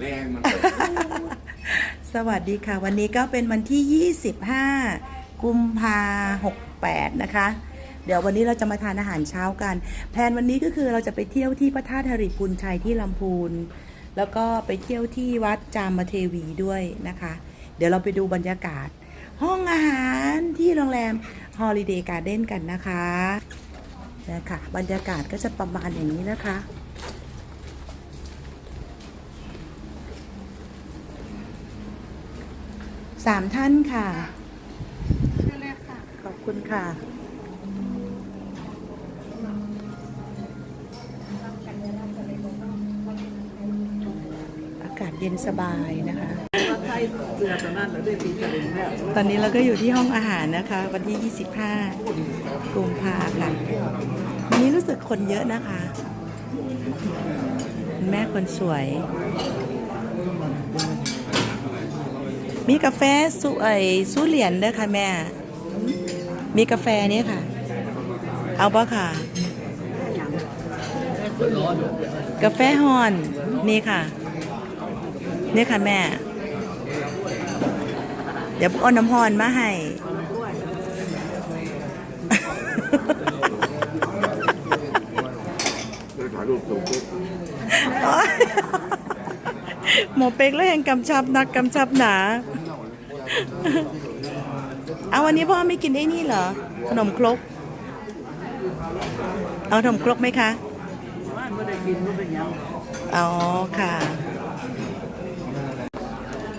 แรงมันสวัสดีค่ะ วันนี้ก็เป็นวันที่ 25 กุมภา68 นะคะ เดี๋ยววันนี้เราจะมาทานอาหารเช้ากัน แพลนวันนี้ก็คือเราจะไปเที่ยวที่พระธาตุหริพุนชัยที่ลำพูน แล้วก็ไปเที่ยวที่วัดจามเทวีด้วยนะคะ เดี๋ยวเราไปดูบรรยากาศ ห้องอาหารที่โรงแรม Holiday Garden กันนะคะนะคะบรรยากาศก็จะประมาณอย่างนี้นะคะ สามท่านค่ะ ขอบคุณค่ะ อากาศเย็นสบายนะคะ ตอนนี้เราก็อยู่ที่ห้องอาหารนะคะ วันที่ 25กุมภาค่ะวันนี้รู้สึกคนเยอะนะคะคุณแม่คนสวย มีกาแฟสุไอสุเหรียญด้วยค่ะแม่ มีกาแฟนี่ค่ะ เอาปะค่ะ กาแฟฮอนนี่ค่ะนี่ค่ะแม่ เดี๋ยวเอาน้ำฮอนมาให้หมอเป็กแล้วยังกำชับนักกำชับหนา เอาวันนี้พ่อไม่กินไอ้นี่เหรอ ขนมครก เอาขนมครกไหมคะอ๋อค่ะ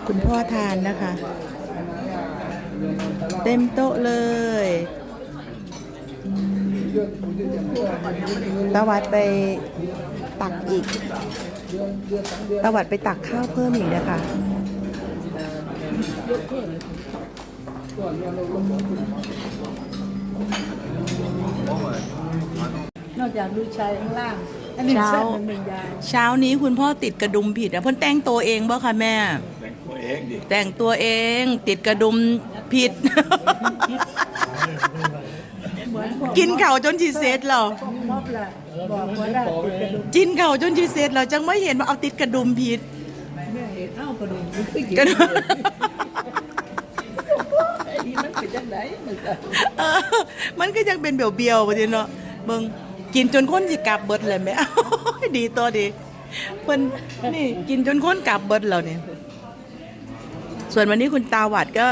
คุณพ่อทานนะคะ เต็มโต๊ะเลยตะวัดไปตักอีกตะวัดไปตักข้าวเพิ่มอีกนะคะ นอกจากดูชายข้างล่างอันนี้เช้า เส้นมันเป็นยายเช้านี้คุณพ่อติดกระดุมผิดอะเพ่นแต่งตัวเองบ่คะแม่ แต่งตัวเองดิแต่งตัวเองติดกระดุมผิด เหมือนพวกกินเข่าวจนจีเซตเราม็อบละบอกว่าได้ติดกระดุมกินเข่าวจนจีเซตเราจังไม่เห็นว่าเอาติดกระดุมผิด เนี่ยเห็นเอ้ากระดุมมันคือหยิบกระดุม ไอ้นี่มัน เป็นจังไดมันก็เออมันก็ยังเป็นเบียวๆไปทีเนาะเบิ่งกินจนคนสิกลับเบิดเลยแม่ดีตัวดีเพิ่นนี่กินจนคนกลับเบิดแล้วเนี่ยส่วนวันนี้คุณตาหวัดก็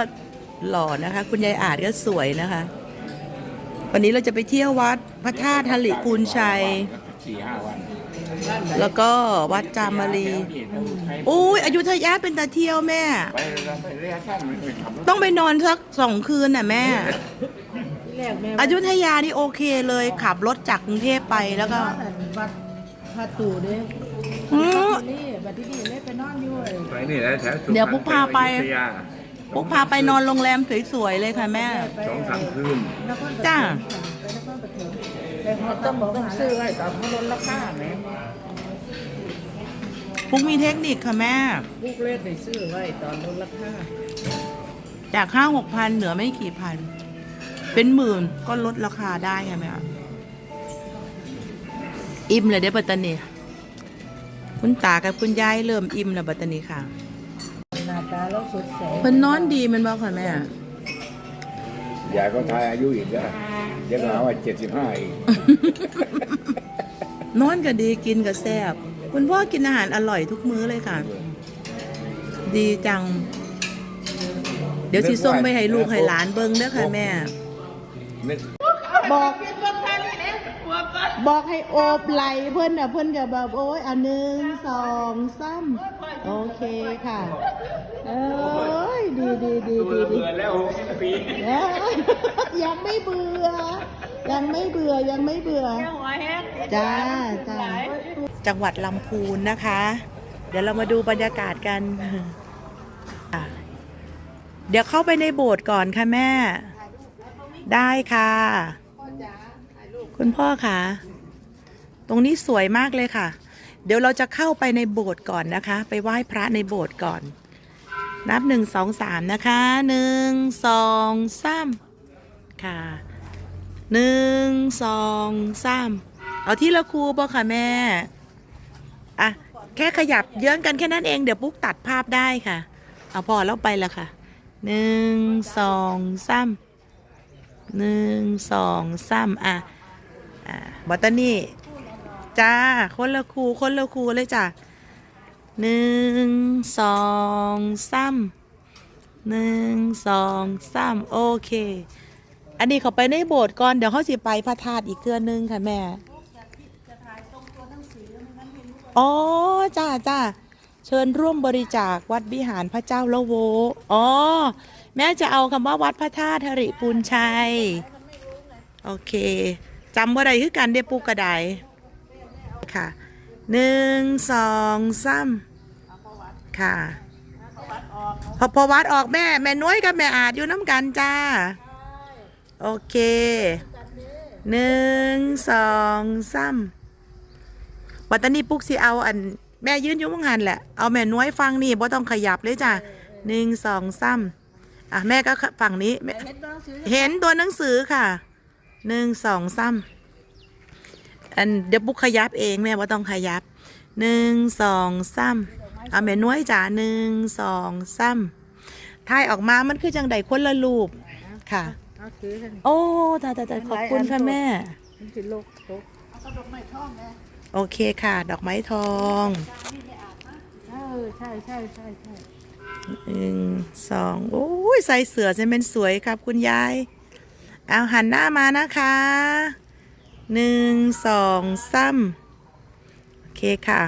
หล่อนะคะ คุณยายอาจก็สวยนะคะ วันนี้เราจะไปเที่ยววัดพระธาตุหริพูนชัยสี่ห้าวัน แล้วก็วัดจามรีนี่ต้องใช้อุ้ยอยุธยาเป็นตาเที่ยวแม่ ไปเราไประยะสั้นไม่เคยขับรถต้องไปนอนสักสองคืนน่ะแม่ ที่แรกแม่อยุธยานี่โอเคเลยขับรถจากกรุงเทพไปแล้วก็นอนอันวัดพระตู่เด้อืม นี่บัดที่นี่เลยไปนอนอยู่ไอ้ไปนี่แหละแถวสุพรรณเดี๋ยวปุ๊กพาไป อยุธยาปุ๊กพาไปนอนโรงแรมสวยๆเลยค่ะแม่ ไปสองสามคืนนครปฐมจ้า ไปนครปฐมไปฮอดต้องบอกต้องซื้อไว้ตอนเขาลดราคาแหม ปุ๊กมีเทคนิคค่ะแม่ ลูกเล่นได้ซื้อไว้ตอนลดราคาจากห้าหกพันเหลือไม่กี่พัน เป็นหมื่นก็ลดราคาได้ค่ะแม่อิ่มเลยได้อปัตตานีคุณตากับคุณยายเริ่มอิ่มแล้วปัตตานีค่ะหน้าตาเราสดใสเพิ่นนอนดีแมันบอกค่ะแม่ ยายก็ทายอายุอีกแล้วเดี๋ยวก็เอาว่าเจ็ดสิบห้าอีก นอนก็ดีกินก็แซ่บ คุณพ่อกินอาหารอร่อยทุกมื้อเลยค่ะ ดีจัง เดี๋ยวสิส่งไปให้ลูกให้หลานเบิ่งเด้อค่ะแม่นึกบอก บอกให้โอบไหลเพื่อนอะเพื่อนจะแบบโอ้ยอันหนึ่งสองสามโอเคค่ะ เอ้ยดีดีดีดีดีเบื่อแล้วหกสิบปียยังไม่เบื่อ ยังไม่เบื่อยังไม่เบื่อจ้าจ้า จังหวัดลำพูนนะคะ เดี๋ยวเรามาดูบรรยากาศกัน เดี๋ยวเข้าไปในโบสถ์ก่อนค่ะแม่ ได้ค่ะ คุณพ่อคะตรงนี้สวยมากเลยค่ะ เดี๋ยวเราจะเข้าไปในโบสถ์ก่อนนะคะ ไปไหว้พระในโบสถ์ก่อน นับหนึ่งสองสามนะคะหนึ่งสองสามค่ะหนึ่งสองสามเอาที่ละครูบ่ค่ะแม่ อะแค่ขยับเยื้องกันแค่นั้นเองเดี๋ยวปุ๊กตัดภาพได้ค่ะ เอาพอแล้วไปละค่ะหนึ่งสองสามหนึ่งสองสามอะอ่าบอตตานี่จ้าคนละครูคนละครูเลยจ้ะหนึ่งสองสามหนึ่งสองสามโอเค อันนี้เขาไปในโบสถ์ก่อน เดี๋ยวเขาสิไปพระธาตุอีกเกือนึงค่ะแม่ อ๋อจ้าจ้าเชิญร่วมบริจาควัดวิหารพระเจ้าละโว อ๋อ แม่จะเอาคำว่าวัดพระธาตุหริปูนชัย โอเคจำว่าใดคือกันเดปูกระไดค่ะหนึ่งสองสามค่ะพอพอวัดออกแม่ แม่น้อยกับแม่อาจอยู่น้ำกันจ้า โอเคหนึ่งสองสาม วัตตานีปุ๊กสิเอาอันแม่ยืนอยู่มังหันแหละ เอาแม่น้อยฟังนี่บ่ต้องขยับเลยจ้ะหนึ่งสองสามอะแม่ก็ฝั่งนี้แม่เห็นตัวหนังสือเห็นตัวหนังสือค่ะหนึ่งสองสามอันเดี๋ยวปุ๊กขยับเองแม่ว่าต้องขยับหนึ่งสองสามเอาแม่น้อยจ้ะหนึ่งสองสามถ่ายออกมามันคือจังใดคนละรูปค่ะเอาถือกันโอ้จ้าจ้าจ้าขอบคุณค่ะแม่มันสิโลกโลกเอากระดกไม้ท่องนะ โอเคค่ะ ดอกไม้ทองเออใช่ใช่ใช่ใช่หนึ่งสองโอ้ยใส่เสือจะเป็นสวยครับคุณยาย เอาหันหน้ามานะคะหนึ่งสองสามโอเคค่ะ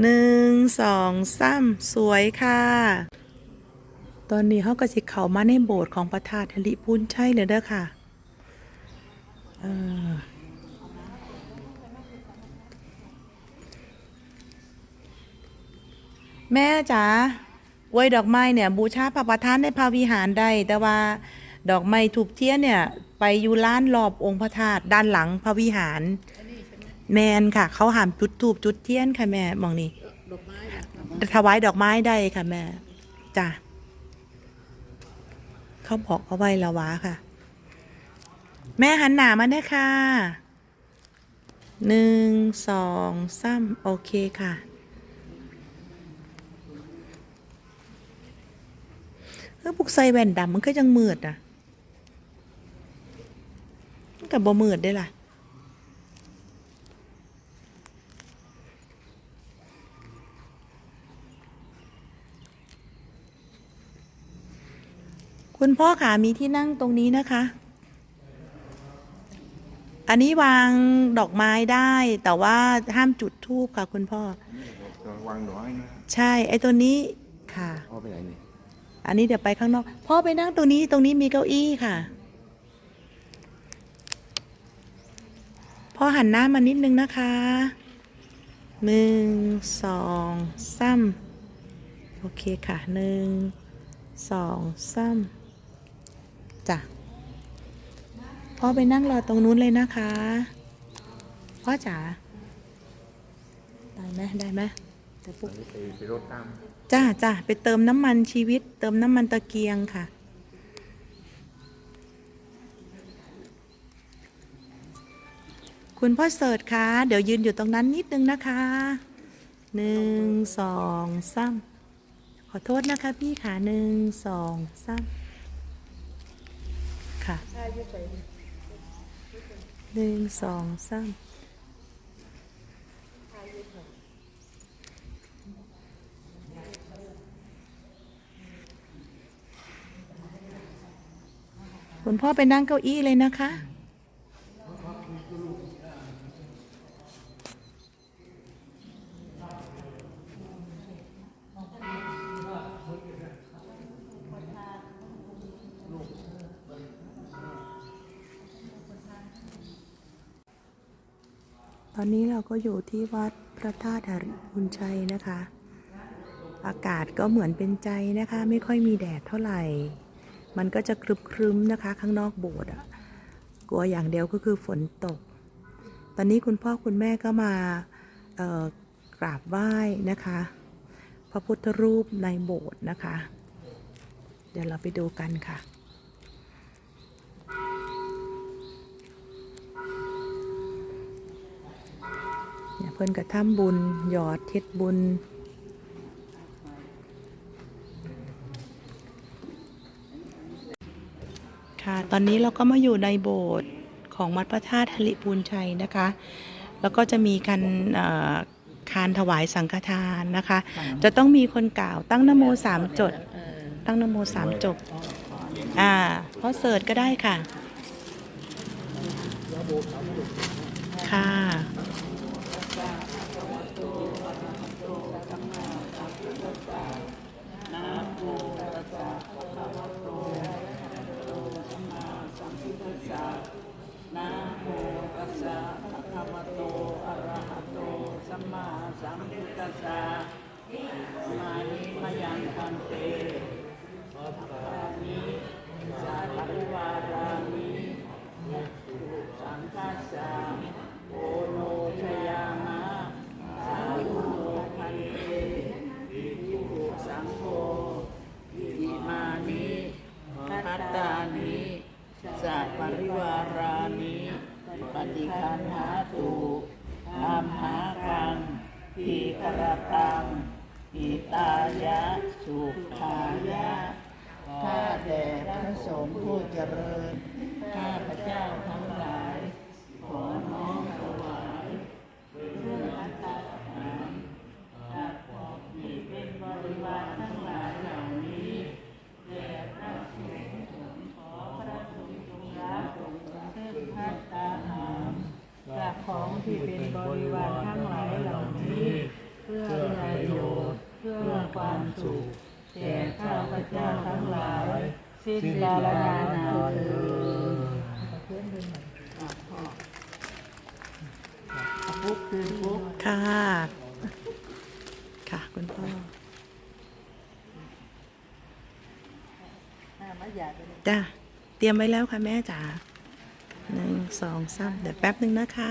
หนึ่งสองสามสวยค่ะ ตอนนี้เขาก็สิเข้ามาในโบสถ์ของพระธาตุธริพุนใช่เลยเด้อค่ะ เออ แม่จ๋าไว้ดอกไม้เนี่ย บูชาพระประธานในพระวิหารได้ แต่ว่าดอกไม้ถูกเทียนเนี่ย ไปอยู่ล้านรอบองค์พระธาตุด้านหลังพระวิหาร แมนค่ะ เขาหามจุดถูบจุดเทียนค่ะแม่มองนี่ถวายดอกไม้ได้ค่ะแม่จ้ะเขาบอกเอาไว้ละวะค่ะ แม่หันหนามาเนี่ยค่ะหนึ่งสองสามโอเคค่ะ เออพวกใส่แว่นดำมันก็ยังมืดอะมันกับบ่มืดได้อล่ะคุณพ่อขามีที่นั่งตรงนี้นะคะ อันนี้วางดอกไม้ได้ แต่ว่าห้ามจุดธูปค่ะคุณพ่อวางดอกไม้นะใช่ ไอ้ตัวนี้ค่ะ เอาไปไหนนี่ อันนี้เดี๋ยวไปข้างนอก พ่อไปนั่งตรงนี้ตรงนี้มีเก้าอี้ค่ะ พ่อหันหน้ามานิดนึงนะคะหนึ่งสองสามโอเคค่ะหนึ่งสองสามจ้ะพ่อไปนั่งรอตรงนู้นเลยนะคะ พ่อจ๋าได้ไหมได้ไหม เดี๋ยวปุ๊บไปไปรถตามจ้าจ้าไปเติมน้ำมันชีวิต เติมน้ำมันตะเกียงค่ะ คุณพ่อเสิร์ชคะเดี๋ยวยืนอยู่ตรงนั้นนิดนึงนะคะหนึ่งสองสามขอโทษนะคะพี่ค่ะหนึ่งสองสามค่ะหนึ่งสองสาม คุณพ่อไปนั่งเก้าอี้เลยนะคะ ตอนนี้เราก็อยู่ที่วัดพระธาตุหริพุนชัยนะคะ อากาศก็เหมือนเป็นใจนะคะ ไม่ค่อยมีแดดเท่าไหร่ มันก็จะครึมครึมๆนะคะ ข้างนอกโบสถ์อะกลัวอย่างเดียวก็คือฝนตก ตอนนี้คุณพ่อคุณแม่ก็มากราบไหว้นะคะ พระพุทธรูปในโบสถ์นะคะ เดี๋ยวเราไปดูกันค่ะเนี่ยเพิ่นก็ทำบุญหยอดเท็ดบุญ ค่ะ ต อนนี้เราก็มาอยู่ในโบสถ์ของวัดพระธาตุหริปูนชัยนะคะ แล้วก็จะมีการคานถวายสังฆทานนะคะ จะต้องมีคนกล่าวตั้งนโมสามจด ตั้งนโมสามจบ อ่าเพราะเสิร์ชก็ได้ค่ะ ค่ะโมตัสสะภะคะวะโตอะระหะโตสัมมาสัม พุ สุขายะข้าแด่พระสงฆ์ผู้เจริญ ข้าพระเจ้าทั้งหลาย ขอน้อมถวายเครื่องอัตถานจากของที่เป็นบริวารทั้งหลายเหล่านี้แด่พระสงฆ์ขอพระสงฆ์จงรับซึ่งพัตตาหารจากของที่เป็นบริวารทั้งหลายเหล่านี้ เพื่อประโยชน์เพื่อความสุขแก่ข้าพเจ้าทั้งหลาย สิ้นกาลนานเถิดปุ๊บ คือปุ๊บค่ะ ค่ะคุณพ่อไม่อยากเลยจ้ะเตรียมไว้แล้วค่ะแม่จ๋าหนึ่งสองสามเดี๋ยวแป๊บหนึ่งนะคะ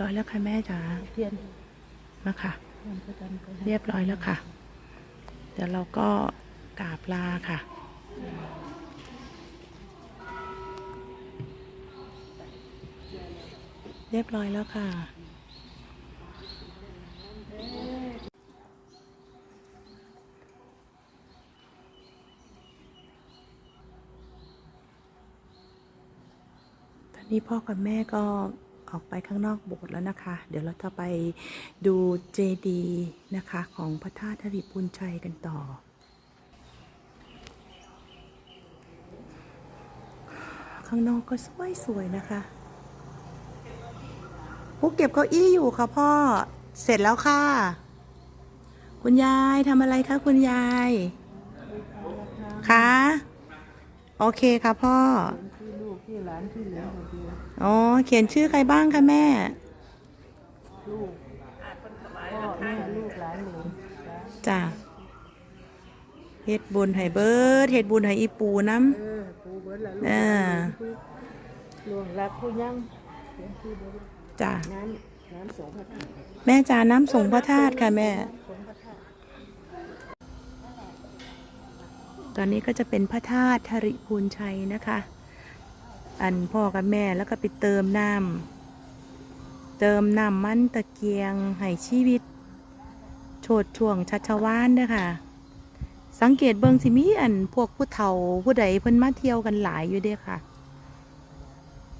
ร้อยแล้วค่ะแม่จ๋าเทียนมาค่ะเทียนพระจันทร์ก็เรียบร้อยแล้วค่ะ เดี๋ยวเราก็กราบลาค่ะเรียบร้อยแล้วค่ะ ตอนนี้พ่อกับแม่ก็ ออกไปข้างนอกโบสถ์แล้วนะคะ เดี๋ยวเราจะไปดูเจดีนะคะของพระธาตุธริพุนชัยกันต่อ ข้างนอกก็สวยๆนะคะผู้เก็บเก้าอี้อยู่ค่ะพ่อ เสร็จแล้วค่ะ คุณยายทำอะไรคะคุณยายคะโอเคค่ะพ่อที่ลูกที่หลานที่เหลือหมดเลย อ๋อ เขียนชื่อใครบ้างคะแม่ ลูกพ่อแม่ลูกหลานเหลนจ้ะเฮ็ดบุญให้เบิดเฮ็ดบุญให้อีปูน้เออปูเบิร์ดละลูกเออ หลวงรักผู้ยังเขียนชื่อเบิร์ดำจ้ะน้ำน้ำสงพระธาตุแม่จ๋าน้ำส่งพระธาตุค่ะแม่สงพระธาตุตอนนี้ก็จะเป็นพระธาตุธริพูนชัยนะคะ อันพ่อกับแม่แล้วก็ไปเติมน้ำเติมน้ำมันตะเกียงให้ชีวิตโฉดช่วงชัชวานเด้อค่ะสังเกตเบิงสิมีอันพวกผู้เฒ่าผู้ใดเพิ่นมาเที่ยวกันหลายอยู่เด้อค่ะ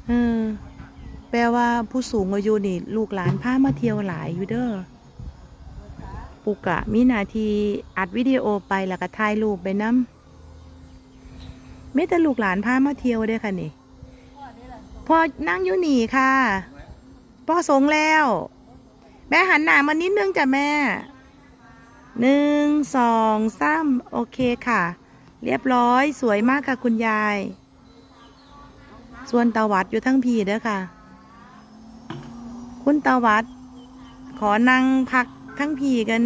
เออแปลว่าผู้สูงอายุนี่ ลูกหลานพามาเที่ยวหลายอยู่เด้อปุกะมีนาทีอัดวิดีโอไปแล้วก็ถ่ายรูปไปน้ำไม่แต่ลูกหลานพามาเที่ยวเด้อค่ะนี่ พอนั่งอยู่นี่ค่ะพ่อสงแล้ว แม่หันหน้ามานิดนึงจ้ะแม่หนึ่งสองสามโอเคค่ะ เรียบร้อยสวยมากค่ะคุณยาย ส่วนตาวัดอยู่ทั้งพีเด้อค่ะ คุณตาวัด ขอนั่งพักทั้งพีกัน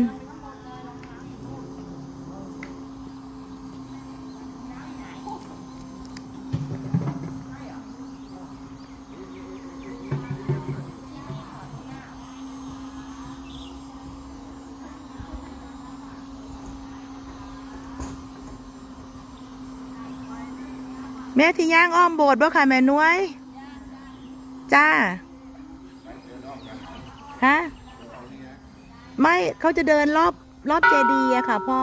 แม่ที่ย่างอ้อมโบสถ์บ่ค่ะแม่น้วยจ้าฮะไม่เขาจะเดินรอบรอบเจดีย์อะค่ะ พ่อ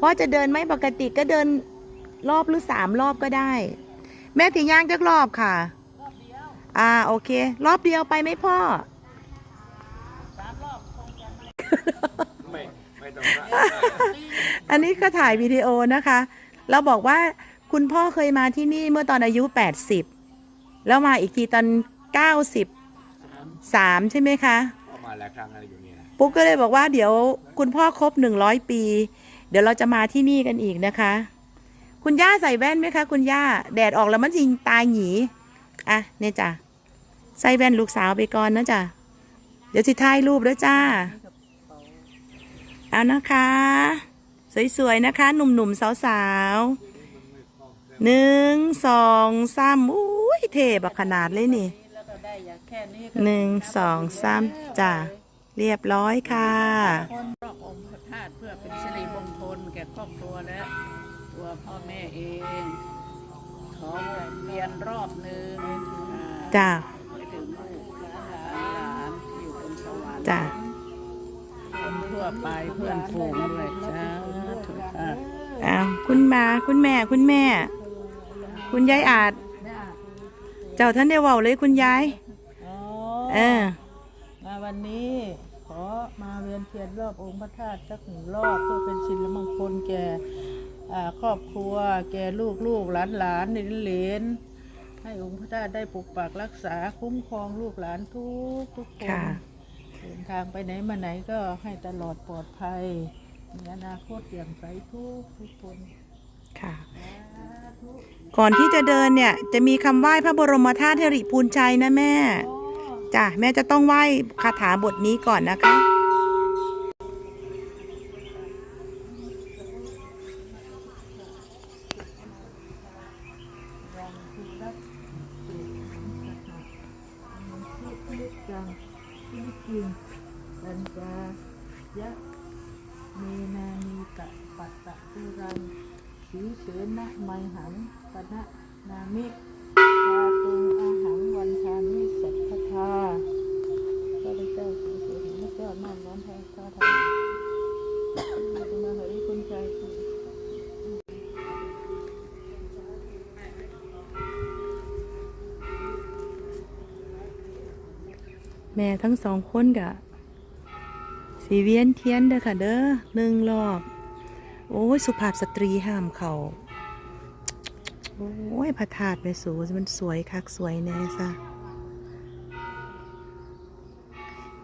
พ่อจะเดินไม่ปกติก็เดินรอบหรือสามรอบก็ได้ แม่ที่ย่างจักรอบค่ะ อ่าโอเค รอบเดียวไปไหมพ่อไม่ไม่ต้องอันนี้ก็ถ่ายวิดีโอนะคะ เราบอกว่า คุณพ่อเคยมาที่นี่เมื่อตอนอายุ 80 แล้วมาอีกทีตอน 90 3 ใช่ไหมคะเข้ามาหลายครั้งแล้วอยู่นี่นะปุ๊กก็เลยบอกว่าเดี๋ยวคุณพ่อครบ 100 ปี เดี๋ยวเราจะมาที่นี่กันอีกนะคะ คุณย่าใส่แว่นไหมคะ คุณย่าแดดออกแล้วมันจริงตายหนีอะเนี่ยจ้ะใส่แว่นลูกสาวไปก่อนนะจ๊ะเดี๋ยวสิถ่ายรูปแล้วจ้า เอานะคะ สวยๆนะคะ หนุ่มๆสาวๆ หนึ่งสองสามอุ้ยเทบขนาดเลยนี่แล้วก็ได้อย่างแค่นี้ก็หนึ่งสองสามจ้ะเรียบร้อยค่ะ คนรอบองค์พระธาตุเพื่อเป็นสิริมงคลแก่ครอบครัวและ ตัวพ่อแม่เอง ขอวนเวียนรอบหนึ่งอ่าจ้ะไปถึงลูกหลานหลานที่อยู่บนสวรรค์จ้ะคนทั่วไปเพื่อนฝูงด้วยจ้าถูกค่ะอ้าวคุณมาคุณแม่คุณแม่ คุณยายอาจ เจ้าท่านได้เว่าเลยคุณยาย อ๋อเออ มาวันนี้ ขอมาเวียนเทียนรอบองค์พระธาตุสักหนึ่งรอบเพื่อเป็นสิริมงคลแก่อ่าครอบครัว แก่ลูกลูกหลานหลานเหลนๆให้องค์พระธาตุได้ปกปักรักษาคุ้มครองลูกหลานทุกทุกคนค่ะเดินทางไปไหนมาไหนก็ให้ตลอดปลอดภัยมีอนาคตเปี่ยมใสทุกทุกคน ค่ะ ก่อนที่จะเดินเนี่ย จะมีคำไหว้พระบรมธาตุเทริพูนชัยนะแม่จ้ะแม่จะต้องไหว้คาถาบทนี้ก่อนนะคะ แม่ทั้งสองคนกะสีเวียนเทียนเด้อค่ะเด้อหนึ่งรอบ โอ้ย สุภาพสตรีห้ามเขาโอ้ยพระธาตุแม่สูมันสวยคักสวยแน่ซะ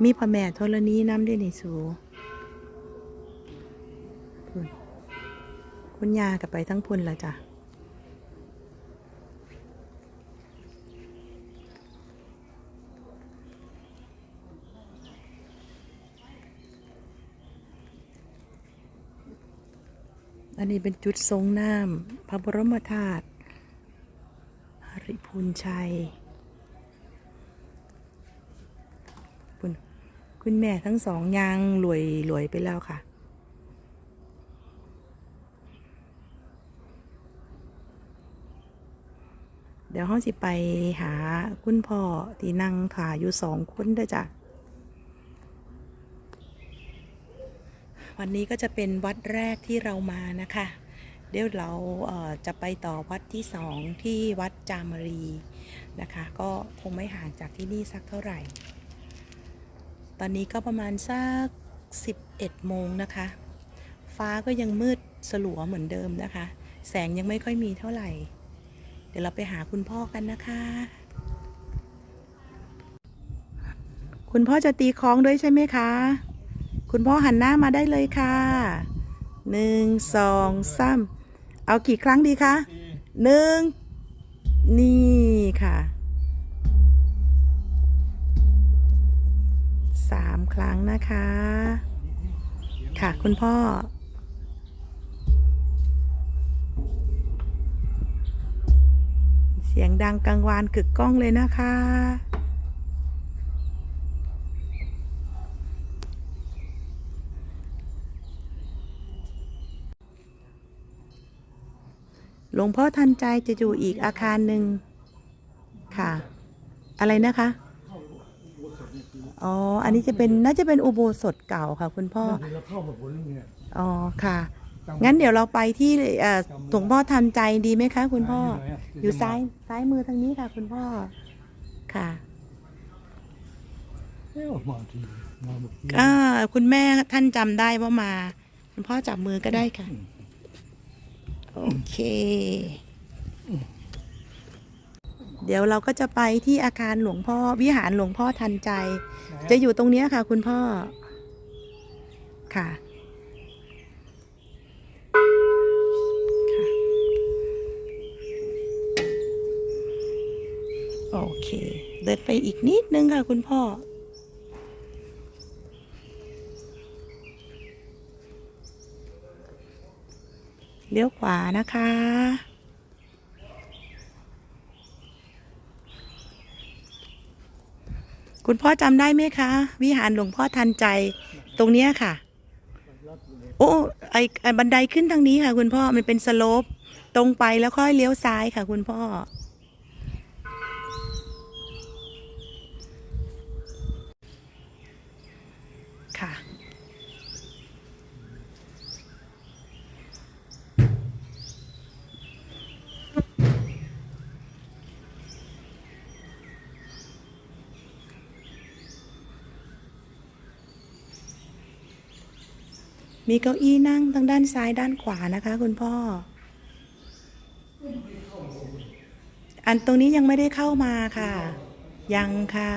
มีพระแม่ธรณีน้ำด้วยนี่สูขุนคุณยากับไปทั้งพุ่นละจ้ะ อันนี้เป็นจุดทรงน้ำพระบรมธาตุหริพูนชัยคุณคุณแม่ทั้งสองยางรวยรวยไปแล้วค่ะ เดี๋ยวห้องสิไปหาคุณพ่อที่นั่งถ่ายอยู่สองคนเด้อจ้ะ วันนี้ก็จะเป็นวัดแรกที่เรามานะคะ เดี๋ยวเราเจะไปต่อวัดที่สองที่วัดจามรีนะคะ ก็คงไม่ห่างจากที่นี่สักเท่าไหร่ ตอนนี้ก็ประมาณสัก 11 โมงนะคะ ฟ้าก็ยังมืดสลัวเหมือนเดิมนะคะ แสงยังไม่ค่อยมีเท่าไหร่ เดี๋ยวเราไปหาคุณพ่อกันนะคะ คุณพ่อจะตีคล้องด้วยใช่ไหมคะ คุณพ่อหันหน้ามาได้เลยค่ะหนึ่งสองสามเอากี่ครั้งดีคะหนึ่งนี่ค่ะสามครั้งนะคะ ค่ะคุณพ่อ เสียงดังกังวานกึกก้องเลยนะคะ หลวงพ่อทันใจจะอยู่อีกอาคารหนึ่งค่ะ อะไรนะคะ อ๋อ อันนี้จะเป็นน่าจะเป็นอุโบสถเก่าค่ะ คุณพ่อ เราเข้ามาบนเนี่ยอ๋อ ค่ะ งั้นเดี๋ยวเราไปที่เอ่อหลวงพ่อทันใจดีไหมคะ คุณพ่อ อยู่ซ้ายซ้ายมือทางนี้ค่ะ คุณพ่อ ค่ะ เอ้ามาทีมาเมื่อกี้ อ่าคุณแม่ท่านจำได้ว่ามา คุณพ่อจับมือก็ได้ค่ะ โอเค เดี๋ยวเราก็จะไปที่อาคารหลวงพ่อวิหารหลวงพ่อทันใจ จะอยู่ตรงเนี้ยค่ะ คุณพ่อ ค่ะค่ะโอเค เดินไปอีกนิดนึงค่ะ คุณพ่อ ลี้ยวขวานะคะ คุณพ่อจำได้ไหมคะ วิหารหลวงพ่อทันใจตรงเนี้ยค่ะ โอ้ไอไอบันไดขึ้นทางนี้ค่ะ คุณพ่อมันเป็นสโลปตรงไปแล้วค่อยเลี้ยวซ้ายค่ะ คุณพ่อ ค่ะ มีเก้าอี้นั่งทั้งด้านซ้ายด้านขวานะคะคุณพ่อ อันตรงนี้ยังไม่ได้เข้ามาค่ะ ยังค่ะ